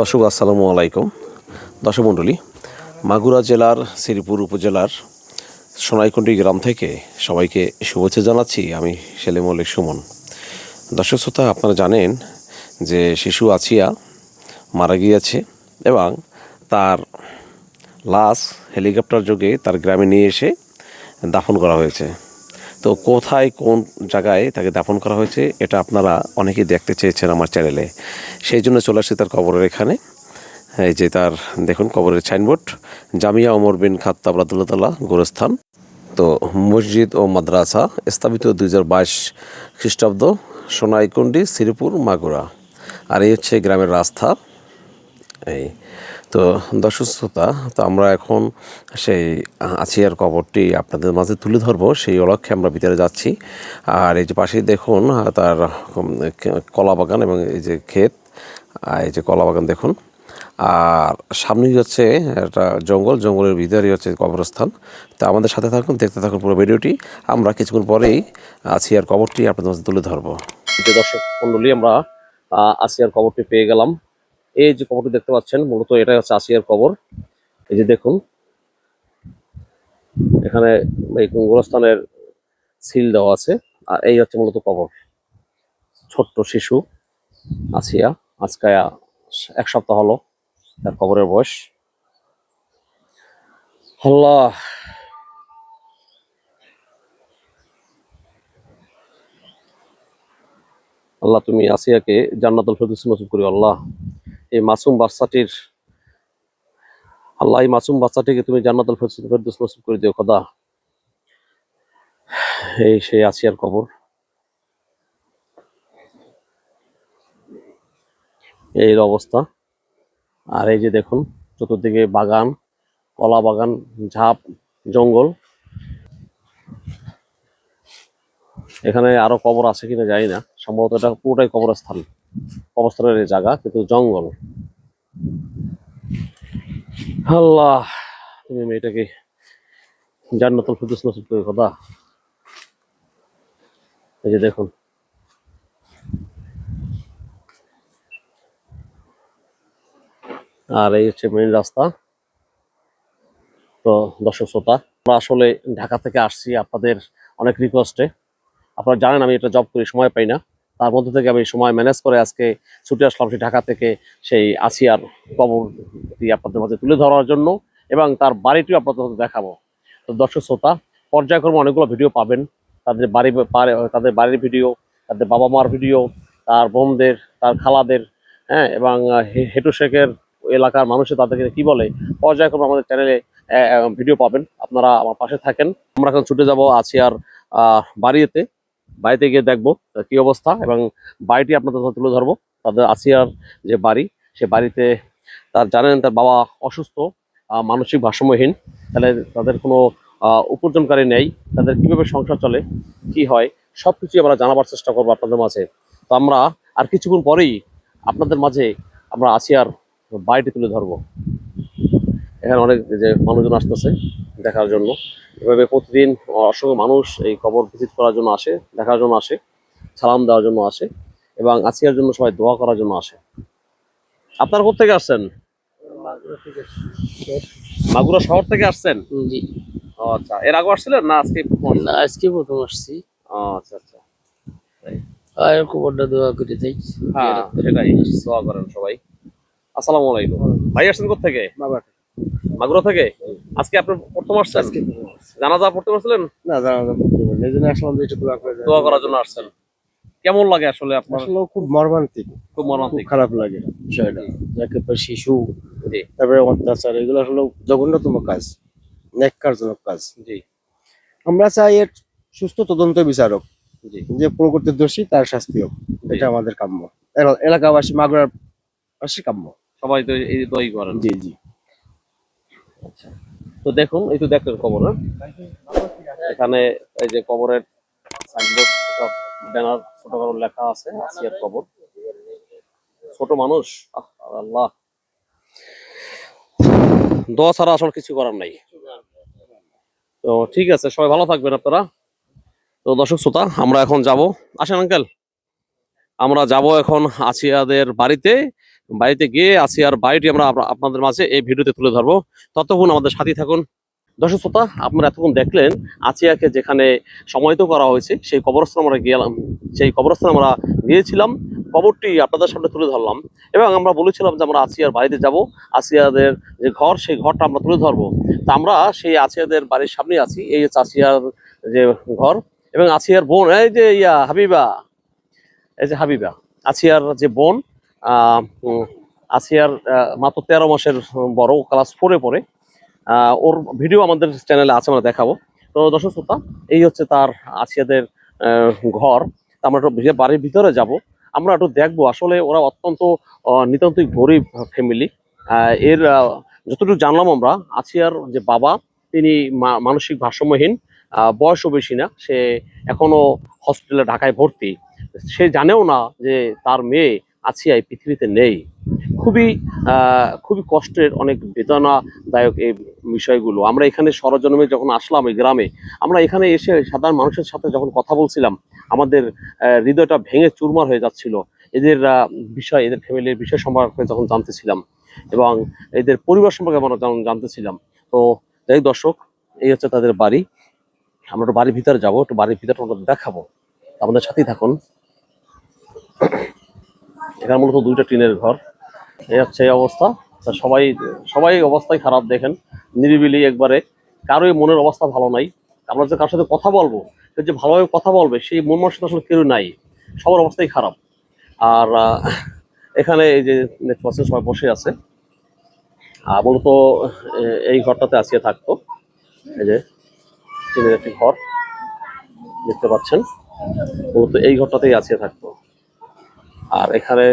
দর্শক, আসসালামু আলাইকুম। দর্শক মণ্ডলী, মাগুরা জেলার, শ্রীপুর উপজেলার সোনাইকুণ্ডি গ্রাম থেকে সবাইকে শুভেচ্ছা জানাচ্ছি। আমি সেলিম মল্লিক সুমন। দর্শক শ্রোতা, আপনারা জানেন যে শিশু আছিয়া মারা গিয়েছে এবং তার লাশ হেলিকপ্টার যোগে তার গ্রামে নিয়ে এসে দাফন করা হয়েছে। তো কোথায় কোন জায়গায় তাকে দাফন করা হয়েছে, এটা আপনারা অনেকেই দেখতে চেয়েছেন আমার চ্যানেলে। সেই জন্য চলে আসছি তার কবরের এখানে। এই যে তার, দেখুন, কবরের সাইনবোর্ড। জামিয়া ওমর বিন খাত্তাব রাদুল্লাহ গোরস্থান। তো মসজিদ ও মাদ্রাসা স্থাপিত দুই হাজার বাইশ খ্রিস্টাব্দ, সোনাইকুণ্ডি, শ্রীপুর, মাগুরা। আর এই হচ্ছে গ্রামের রাস্তা। এই তো দর্শক শ্রোতা, তো আমরা এখন সেই আছিয়ার কবরটি আপনাদের মাঝে তুলে ধরবো। সেই অলক্ষ্যে আমরা ভিতরে যাচ্ছি। আর এই যে পাশেই দেখুন তার কলা বাগান এবং এই যে ক্ষেত এই যে কলা বাগান দেখুন। আর সামনেই হচ্ছে একটা জঙ্গল, জঙ্গলের ভিতরেই হচ্ছে কবরস্থান। তো আমাদের সাথে থাকুন, দেখতে থাকুন পুরো ভিডিওটি। আমরা কিছুক্ষণ পরেই আসিয়ার কবরটি আপনাদের মাঝে তুলে ধরবো। যে দর্শক মণ্ডলী আমরা আসিয়ার কবরটি পেয়ে গেলাম। এই যে কবরটি দেখতে পাচ্ছেন, মূলত এটা হচ্ছে আসিয়ার কবর। এই যে দেখুন, এখানে এই গোরস্থানের সিল দেওয়া আছে, আর এই হচ্ছে মূলত কবর। ছোট্ট শিশু, আসিয়া আজকে এক সপ্তাহ হলো তার কবরের বয়স। আল্লাহ। আল্লাহ, তুমি আসিয়াকে জান্নাতুল ফেরদৌস নসিব করি আল্লাহ। এই মাসুম বাচ্চাটির আল্লাহ মাসুম বাচ্চাটিকে তুমি জান্নাতুল ফেরদৌস নসিব করে দিও, খোদা। এই সেই আসিয়ার কবর। এই অবস্থা। আর এই যে দেখুন, চতুর্দিকে বাগান, কলা বাগান, ঝাপ, জঙ্গল। এখানে আরও কবর আছে কিনা জানি না। সম্ভবত এটা পুরোটাই কবরস্থান। কবরস্থানের এই জায়গা, কিন্তু জঙ্গল। আল্লাহ, তুমি মেয়েটাকে জান্নাতুল ফিরদৌস নসিব করে কথা এই যে দেখুন। আর এই হচ্ছে মেইন রাস্তা। তো দর্শক শ্রোতা, আমরা আসলে ঢাকা থেকে আসছি আপনাদের অনেক রিকোয়েস্টে আপনারা জানেন আমি এটা জব করি, সময় পাই না। তার মধ্যে থেকে আমি সময় ম্যানেজ করে আজকে ছুটে আসলাম সেই ঢাকা থেকে সেই আসিয়ার কবরটি আপনাদের মাঝে তুলে ধরার জন্য এবং তার বাড়িটিও আপনাদের মাঝে দেখাবো। তো দর্শক শ্রোতা, পর্যায়ক্রমে অনেকগুলো ভিডিও পাবেন। তাদের বাড়ি তাদের বাড়ির ভিডিও, তাদের বাবা মার ভিডিও, তার বোনদের, তার খালাদের হ্যাঁ এবং হেটু শেখের এলাকার মানুষে তাদেরকে কি বলে, পর্যায়ক্রমে আমাদের চ্যানেলে ভিডিও পাবেন। আপনারা আমার পাশে থাকেন। আমরা এখন ছুটে যাব আসিয়ার বাড়িতে। বাড়িতে গিয়ে দেখব কি অবস্থা এবং বাড়িটি আপনাদের তুলে ধরবো। তাদের আসিয়ার যে বাড়ি, সে বাড়িতে তার জানেন তার বাবা অসুস্থ মানসিক ভারসাম্যহীন। তাহলে তাদের কোনো উপার্জনকারী নেই। তাদের কীভাবে সংসার চলে, কি হয় সব কিছুই আমরা জানাবার চেষ্টা করব আপনাদের মাঝে। তো আমরা আর কিছুক্ষণ পরেই আপনাদের মাঝে আমরা আসিয়ার বাড়িটি তুলে ধরবো। এখানে অনেক যে মানুষজন আসতেছে। দেখার জন্য। এভাবে প্রতিদিন অসংখ্য মানুষ এই কবর ভিজিট করার জন্য আসে দেখার জন্য আসে সালাম দেওয়ার জন্য আসে এবং আসিয়ার জন্য সবাই দোয়া করার জন্য আসে। আপনারা কোথেকে আসছেন? মাগুরা শহর থেকে আসছেন? জি। ও আচ্ছা এর আগে আসছিলেন না আজকে প্রথম? না আজকে প্রথম আসছি। ও আচ্ছা আচ্ছা। আর খবরটা দোয়া করে যাই হ্যাঁ সেটাই দোয়া করেন সবাই। আসসালামু আলাইকুম। ভাই আসছেন কোথেকে বাবা মাগুরা থেকে? আজকে আপনি প্রথম আসছেন? জানাজা পড়তে পারছিলেন? না জানা যাবে এই জন্য আসলাম যে একটু দোয়া করার জন্য আসছেন। কেমন লাগে আসলে আপনার? আসলে খুব মর্মান্তিক। খুব মর্মান্তিক। খারাপ লাগে বিষয়টা। যাকে শিশু তারপরে অত্যাচার এগুলো আসলে জঘন্যতম কাজ ন্যাক্কারজনক কাজ। জি। আমরা চাই এর সুস্থ তদন্ত বিচারক যে প্রকৃত দোষী তার শাস্তি হোক। এটা আমাদের কাম্য। এলাকাবাসী মাগুরার বাসী কাম্য। সবাই তো এই দোয়াই করেন। জি জি। তো দেখুন এই তো দেখলেন কবর? এখানে এই যে কবরের ব্যানার ছোট করে লেখা আছে আসিয়ার কবর। ছোট মানুষ আল্লাহ। দোয়া ছাড়া আসলে কিছু করার নাই। তো ঠিক আছে, সবাই ভালো থাকবেন আপনারা। তো দর্শক, শ্রোতা, আমরা এখন যাব। আসেন, আঙ্কেল। আমরা যাব এখন আসিয়াদের বাড়িতে। বাড়িতে গিয়ে আসিয়ার বাড়িটি আমরা আপনাদের মাঝে এই ভিডিওতে তুলে ধরবো। ততক্ষণ আমাদের সাথে থাকুন। দর্শক শ্রোতা, আপনারা এতক্ষণ দেখলেন আসিয়াকে যেখানে সমাহিত করা হয়েছে, সেই কবরস্থান আমরা গেলাম সেই কবরস্থান আমরা গিয়েছিলাম। কবরটি আপনাদের সামনে তুলে ধরলাম। এবং আমরা বলেছিলাম যে আমরা আসিয়ার বাড়িতে যাব। আসিয়াদের যে ঘর, সেই ঘরটা আমরা তুলে ধরবো। তা আমরা সেই আসিয়াদের বাড়ির সামনে আছি। এই আসিয়ার যে ঘর। এবং আসিয়ার বোন, এই যে ইয়া, হাবিবা। এই যে হাবিবা, আসিয়ার যে বোন আসিয়ার মাত্র তেরো মাসের বড় ক্লাস ফোরে পড়ে। ওর ভিডিও আমাদের চ্যানেলে আছে, আমরা দেখাবো। তো দর্শক শ্রোতা, এই হচ্ছে তার আসিয়াদের ঘর। আমরা একটু বাড়ির ভিতরে যাব। আমরা একটু দেখব, আসলে ওরা অত্যন্ত নিতান্তই গরিব ফ্যামিলি এর যতটুকু জানলাম আমরা, আসিয়ার যে বাবা, তিনি মানসিক ভারসাম্যহীন বয়সও বেশি না। সে এখনও হসপিটালে ঢাকায় ভর্তি। সে জানেও না যে তার মেয়ে এই পৃথিবীতে নেই। খুবই খুবই কষ্টের, অনেক বেদনাদায়ক এই বিষয়গুলো। আমরা এখানে সরজন্মে যখন আসলাম এই গ্রামে, আমরা এখানে এসে সাধারণ মানুষের সাথে যখন কথা বলছিলাম, আমাদের হৃদয়টা ভেঙে চুরমার হয়ে যাচ্ছিল। এদের বিষয়, এদের ফ্যামিলির বিষয় সম্পর্কে যখন জানতেছিলাম এবং এদের পরিবার সম্পর্কে আমরা যখন জানতেছিলাম, তো যাই দর্শক, এই হচ্ছে তাদের বাড়ি। আমরা বাড়ির ভিতরে যাব, একটু বাড়ির ভিতরে আমরা দেখাবো। আমাদের সাথেই থাকুন। এখানে মূলত দুইটা টিনের ঘর। এই হচ্ছে এই অবস্থা। সবাই সবাই অবস্থায় খারাপ, দেখেন। নিরিবিলি একবারে। কারোই মনের অবস্থা ভালো নাই। আমরা যে কার সাথে কথা বলব, সে যে ভালোভাবে কথা বলবে, সেই মন মানসিকতা আসলে কেউ নাই। সবার অবস্থাই খারাপ। আর এখানে এই যে দেখতে পাচ্ছেন, সবাই বসে আছে। আর মূলত এই ঘরটাতে আসিয়ে থাকতো। এই যে টিনের একটি ঘর, দেখতে পাচ্ছেন। মূলত এই ঘরটাতেই আসিয়ে থাকতো। আর এখানে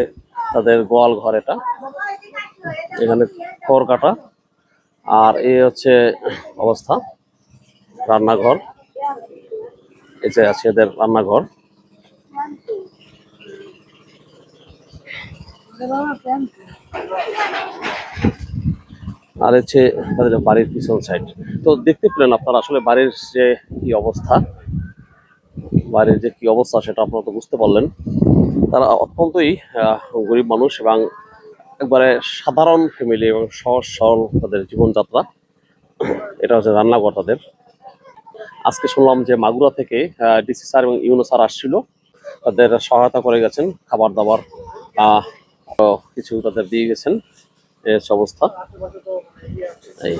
তাদের গোয়াল ঘর এটা। এখানে খড় কাটা আর এই হচ্ছে অবস্থা, রান্নাঘর। এই যে আছে এদের রান্নাঘর। আর হচ্ছে তাদের বাড়ির পিছন সাইড তো দেখতে পেলেন আপনারা আসলে বাড়ির যে কি অবস্থা? বাড়ির যে কি অবস্থা সেটা আপনারা তো বুঝতে পারলেন। তারা অত্যন্তই গরিব মানুষ এবং একবারে সাধারণ ফ্যামিলি এবং সহজ সরল তাদের জীবনযাত্রা। এটা হচ্ছে রান্নাঘর তাদের আজকে শুনলাম যে মাগুরা থেকে ডিসি স্যার এবং ইউনো স্যার আসছিল। তাদের সহায়তা করে গেছেন, খাবার দাবার কিছু তাদের দিয়ে গেছেন। হচ্ছে অবস্থা। এই।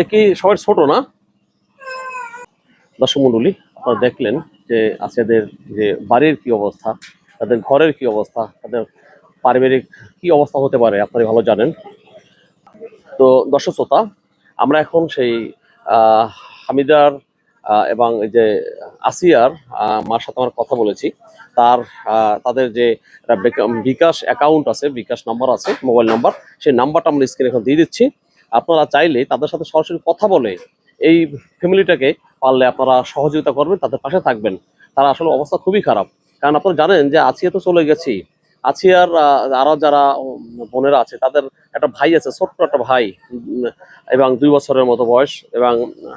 এ কি সবাই ছোট না? দর্শক মন্ডলী, আপনারা দেখলেন যে আজকেদের যে বাড়ির কি অবস্থা, তাদের ঘরের কি অবস্থা, তাদের পারিবারিক কি অবস্থা হতে পারে আপনারা ভালো জানেন। তো দর্শক শ্রোতা, আমরা এখন সেই হামিদার এবং যে আসিয়ার মার সাথে আমার কথা বলেছি। তার তাদের যে বিকাশ অ্যাকাউন্ট আছে বিকাশ নাম্বার আছে মোবাইল নাম্বার সেই নাম্বারটা আমরা স্ক্রিনে এখন দিয়ে দিচ্ছি। আপনারা চাইলে তাদের সাথে সরাসরি কথা বলে এই ফ্যামিলিটাকে পারলে আপনারা সহযোগিতা করবেন তাদের পাশে থাকবেন। তারা আসলে অবস্থা খুবই খারাপ। কারণ আপনারা জানেন যে আছিয়া তো চলে গেছি। আছিয়ার আহ, আরও যারা বোনেরা আছে তাদের একটা ভাই আছে ছোট্ট একটা ভাই এবং দুই বছরের মতো বয়স এবং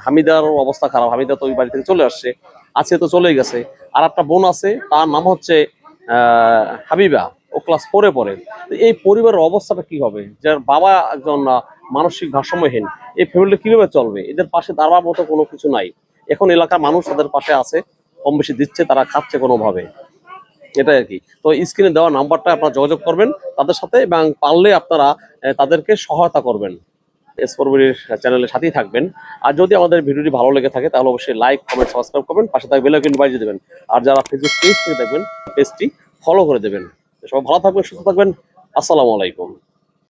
হামিদার অবস্থা খারাপ। হামিদা তো ওই বাড়ি থেকে চলে আসছে। আছিয়া তো চলেই গেছে। আর একটা বোন আছে, তার নাম হচ্ছে হাবিবা। ও ক্লাস ফোরে পড়ে। এই পরিবারের অবস্থাটা কি হবে? যার বাবা একজন মানসিক ভারসাম্যহীন, এই ফ্যামিলি কীভাবে চলবে? এদের পাশে দাঁড়াবার মতো কোনো কিছু নাই। এখন এলাকার মানুষ তাদের পাশে আছে, কম বেশি দিচ্ছে, তারা খাচ্ছে কোনোভাবে। এটাই আর কি। তো স্ক্রিনে দেওয়া নাম্বারটা আপনারা যোগাযোগ করবেন তাদের সাথে এবং পারলে আপনারা তাদেরকে সহায়তা করবেন। এসপরবির চ্যানেলের সাথেই থাকবেন। আর যদি আমাদের ভিডিওটি ভালো লেগে থাকে, তাহলে অবশ্যই লাইক কমেন্ট সাবস্ক্রাইব করবেন। পাশে থাকবে বেল আইকন বাজিয়ে দেবেন। আর যারা ফেসবুক পেজ থেকে দেখবেন পেজটি ফলো করে দেবেন। সবাই ভালো থাকবেন, সুস্থ থাকবেন। আসসালামু আলাইকুম।